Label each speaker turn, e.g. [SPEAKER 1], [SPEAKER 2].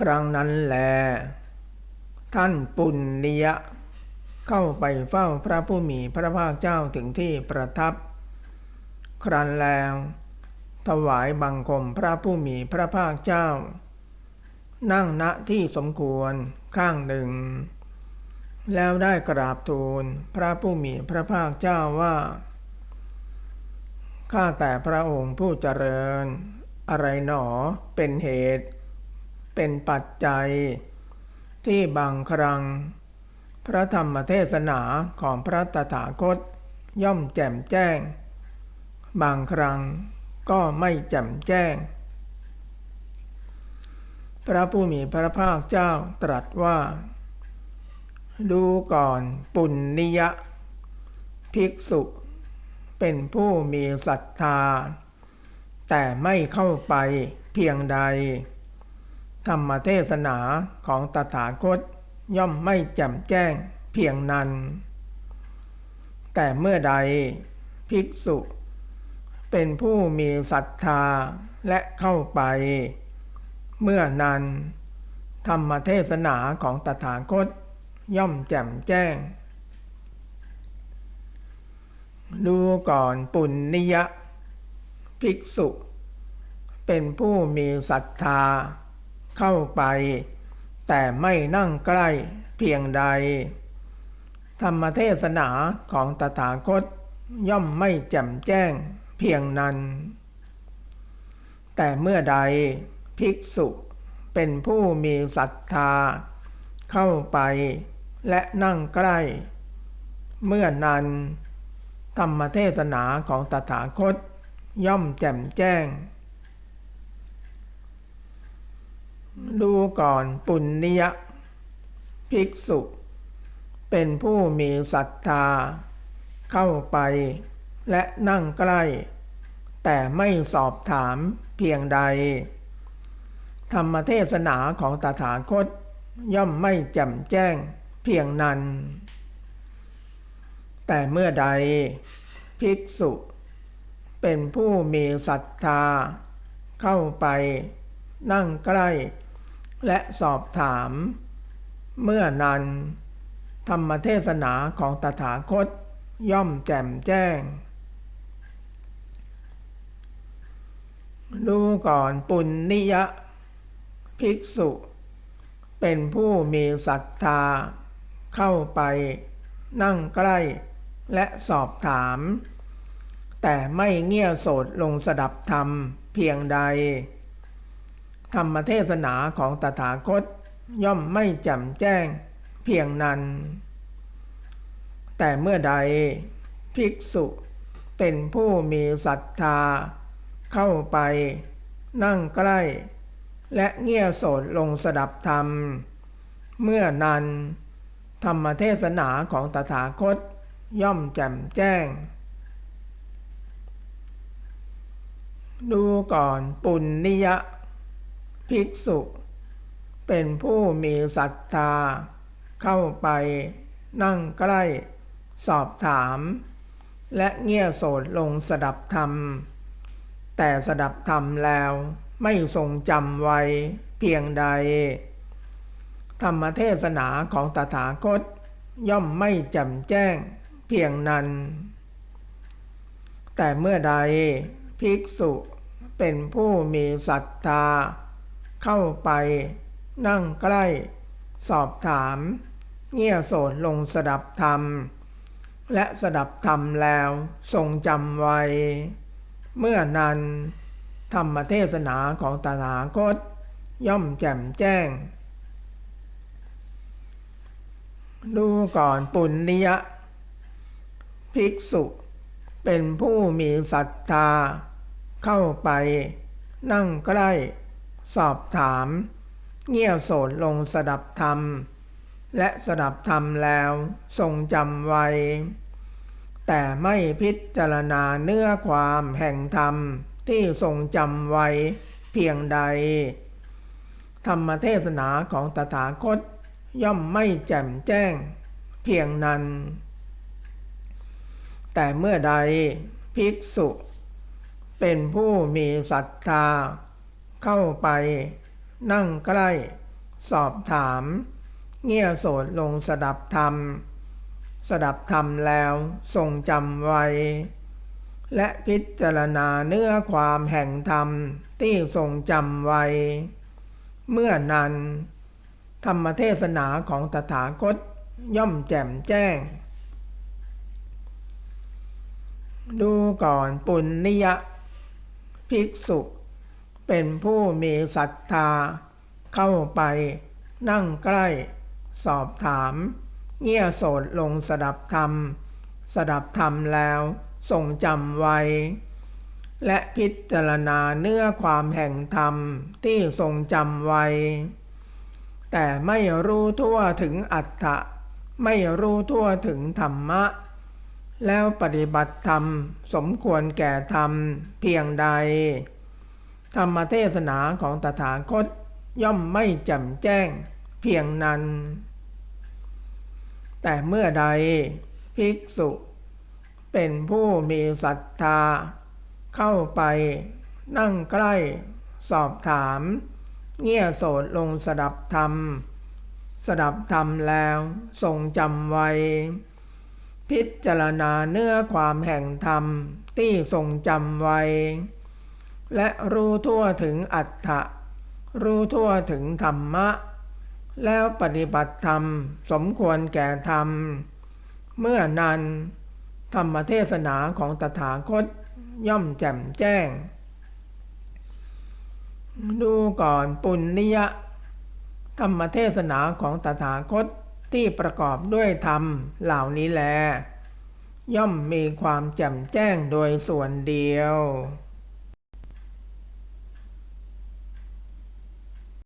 [SPEAKER 1] ครั้งนั้นแล ท่านปุณณียะ เข้าไปเฝ้าพระผู้มีพระภาคเจ้าถึงที่ประทับ ครั้นแล้ว ถวายบังคมพระผู้มีพระภาคเจ้า นั่งณที่สมควรข้างหนึ่ง แล้วได้กราบทูลพระผู้มีพระภาคเจ้าว่าข้าแต่พระองค์ผู้เจริญ อะไรหนอเป็นเหตุ เป็นปัจจัย ที่บางครั้ง พระธรรมเทศนาของพระตถาคตย่อมแจ่มแจ้ง บางครั้งก็ไม่แจ่มแจ้ง พระผู้มีพระภาคเจ้าตรัสว่า ดูก่อนปุณนิยะ ภิกษุ เป็นผู้มีศรัทธา แต่ไม่เข้าไปเพียงใด ธรรมเทศนาของตถาคตย่อมไม่แจ่มแจ้งเพียงนั้น แต่เมื่อใดภิกษุ เป็นผู้มีศรัทธาและเข้าไป เมื่อนั้น ธรรมเทศนาของตถาคตย่อมแจ่มแจ้ง ดูก่อนปุณนิยะ ภิกษุ เป็นผู้มีศรัทธา เข้าไป แต่ไม่นั่งใกล้เพียงใด ธรรมเทศนาของตถาคตย่อมไม่แจ่มแจ้งเพียงนั้น แต่เมื่อใดภิกษุเป็นผู้มีศรัทธา เข้าไปและนั่งใกล้ เมื่อนั้น ธรรมเทศนาของตถาคตย่อมแจ่มแจ้ง ดูก่อนปุณนิยะ ภิกษุ เป็นผู้มีศรัทธา เข้าไป และนั่งใกล้ แต่ไม่สอบถามเพียงใด ธรรมเทศนาของตถาคตย่อมไม่แจ่มแจ้งเพียงนั้น แต่เมื่อใด ภิกษุ เป็นผู้มีศรัทธา เข้าไปนั่งใกล้ และสอบถาม เมื่อนั้นธรรมเทศนาของตถาคตย่อมแจ่มแจ้ง ดูก่อนปุณนิยะ ภิกษุ เป็นผู้มีศรัทธา เข้าไปนั่งใกล้และสอบถาม แต่ไม่เงี่ยโสดลงสดับธรรมเพียงใด ธรรมเทศนาของตถาคตย่อมไม่แจ่มแจ้งเพียงนั้น แต่เมื่อใดภิกษุเป็นผู้มีศรัทธา เข้าไปนั่งใกล้ และเงี่ยโสดลงสดับธรรม เมื่อนั้น ธรรมเทศนาของตถาคตย่อมแจ่มแจ้ง ดูก่อนปุณนิยะ ภิกษุ เป็นผู้มีศรัทธา เข้าไปนั่งใกล้ สอบถาม และเงี่ยโสดลงสดับธรรม แต่สดับธรรมแล้วไม่ทรงจำไว้เพียงใด ธรรมเทศนาของตถาคตย่อมไม่แจ่มแจ้งเพียงนั้น แต่เมื่อใดภิกษุเป็นผู้มีศรัทธา เข้าไป นั่งใกล้ สอบถาม เงี่ยโสดลงสดับธรรม และสดับธรรมแล้วทรงจำไว้ เมื่อนั้น ธรรมเทศนาของตถาคต ย่อมแจ่มแจ้ง ดูก่อนปุณนิยะ ภิกษุ เป็นผู้มีศรัทธา เข้าไป นั่งใกล้ สอบถาม เงี่ยโสดลงสดับธรรม และสดับธรรมแล้วทรงจำไว้ แต่ไม่พิจารณาเนื้อความแห่งธรรมที่ทรงจำไว้เพียงใด ธรรมเทศนาของตถาคตย่อมไม่แจ่มแจ้งเพียงนั้น แต่เมื่อใดภิกษุ เป็นผู้มีศรัทธา เข้าไป นั่งใกล้ สอบถาม เงี่ยโสดลงสดับธรรม สดับธรรมแล้วทรงจำไว้ และพิจารณาเนื้อความแห่งธรรมที่ทรงจำไว้ เมื่อนั้น ธรรมเทศนาของตถาคตย่อมแจ่มแจ้ง ดูก่อนปุณนิยภิกษุ เป็นผู้มีศรัทธา เข้าไป นั่งใกล้ สอบถามเงี่ยโสดลงสดับธรรม สดับธรรมแล้วทรงจำไว้ และพิจารณาเนื้อความแห่งธรรมที่ทรงจำไว้ แต่ไม่รู้ทั่วถึงอัตถะไม่รู้ทั่วถึงธรรมะ แล้วปฏิบัติธรรมสมควรแก่ธรรมเพียงใด ธรรมเทศนาของตถาคตย่อมไม่แจ่มแจ้งเพียงนั้น แต่เมื่อใดภิกษุ เป็นผู้มีศรัทธา เข้าไปนั่งใกล้สอบถาม เงี่ยโสดลงสดับธรรม สดับธรรมแล้วทรงจำไว้ พิจารณาเนื้อความแห่งธรรมที่ทรงจำไว้ และรู้ทั่วถึงอัตถะรู้ทั่วถึงธรรมะ แล้วปฏิบัติธรรม สมควรแก่ธรรม เมื่อนั้นธรรมเทศนาของตถาคตย่อมแจ่มแจ้ง ดูก่อนปุณนิยะ ธรรมเทศนาของตถาคตที่ประกอบด้วยธรรมเหล่านี้แล ย่อมมีความแจ่มแจ้งโดยส่วนเดียว「